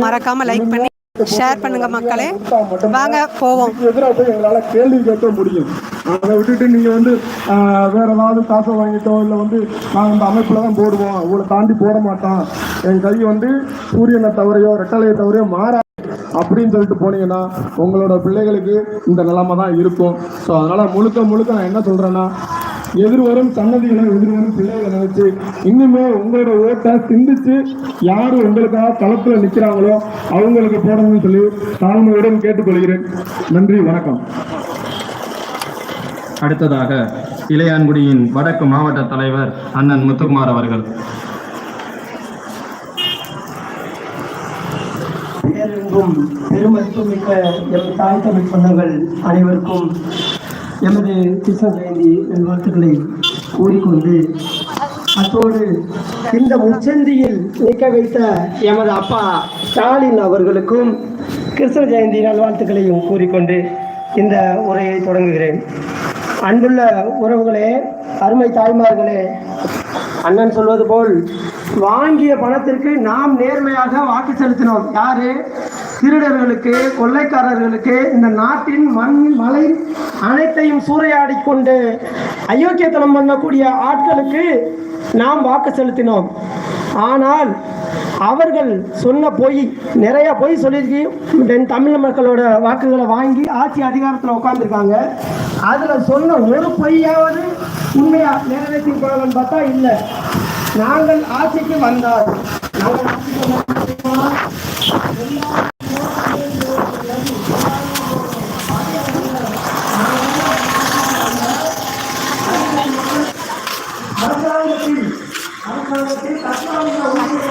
மறக்காம லைக் பண்ணி ஷேர் பண்ணுங்க மக்களே. வாங்க போவோம். எதிராக போய் எங்களால் கேள்வி கேட்க முடியும். அதை விட்டுட்டு நீங்கள் வந்து வேற ஏதாவது காசை வாங்கிட்டோ இல்லை வந்து நாங்கள் இந்த அமைப்பில் தான் போடுவோம் உங்களை தாண்டி போட மாட்டோம். என் கை வந்து சூரியனை தவறையோ ரெட்டலையை தவறையோ மாறா அப்படின்னு சொல்லிட்டு போனீங்கன்னா உங்களோட பிள்ளைகளுக்கு இந்த நிலைமை தான் இருக்கும். ஸோ அதனால் முழுக்க முழுக்க நான் என்ன சொல்கிறேன்னா எதிர்வரும் சன்னதிகளை எதிர்வரும் பிள்ளைகளை நினைச்சு இன்னுமே உங்களோட ஓட்டை சிந்திச்சு யாரு உங்களுக்காக களத்துல நிக்கிறாங்களோ அவங்களுக்கு போடணும்னு சொல்லி தாழ்மையுடன் கேட்டுக்கொள்கிறேன். நன்றி வணக்கம். அடுத்ததாக இளையான்குடியின் வடக்கு மாவட்ட தலைவர் அண்ணன் முத்துக்குமார் அவர்கள். பேரெங்கும் பெருமதிப்புமிக்க எம் தாய் தமிழ் சொந்தங்கள் அனைவருக்கும் எமது கிருஷ்ண ஜெயந்தி நல்வாழ்த்துக்களை கூறிக்கொண்டு அத்தோடு இந்த முச்சந்தியில் நிற்க வைத்த எமது அப்பா ஸ்டாலின் அவர்களுக்கும் கிருஷ்ண ஜெயந்தி நல்வாழ்த்துக்களையும் கூறிக்கொண்டு இந்த உரையை தொடங்குகிறேன். அன்புள்ள உறவுகளே அருமை தாய்மார்களே அண்ணன் சொல்வது போல் வாங்கிய பணத்திற்கு நாம் நேர்மையாக வாக்கு செலுத்தினோம். யாரு? திருடர்களுக்கு கொள்ளைக்காரர்களுக்கு இந்த நாட்டின் மண் மலை அனைத்தையும் சூறையாடி கொண்டு அயோக்கியத்தனம் பண்ணக்கூடிய ஆட்களுக்கு நாம் வாக்கு செலுத்தினோம். ஆனால் அவர்கள் சொன்ன பொய் நிறைய பொய் சொல்லியிருக்கு. தென் தமிழ் மக்களோட வாக்குகளை வாங்கி ஆட்சி அதிகாரத்தில் உட்காந்துருக்காங்க அதில் சொன்ன ஒரு பொய்யாவது உண்மையாக நிறைவேற்றி நிறைவேற்றிருப்பாங்கன்னு பார்த்தா இல்லை. நாங்கள் ஆட்சிக்கு வந்தால் நாங்கள் ஆட்சிக்கு வந்தால் lo.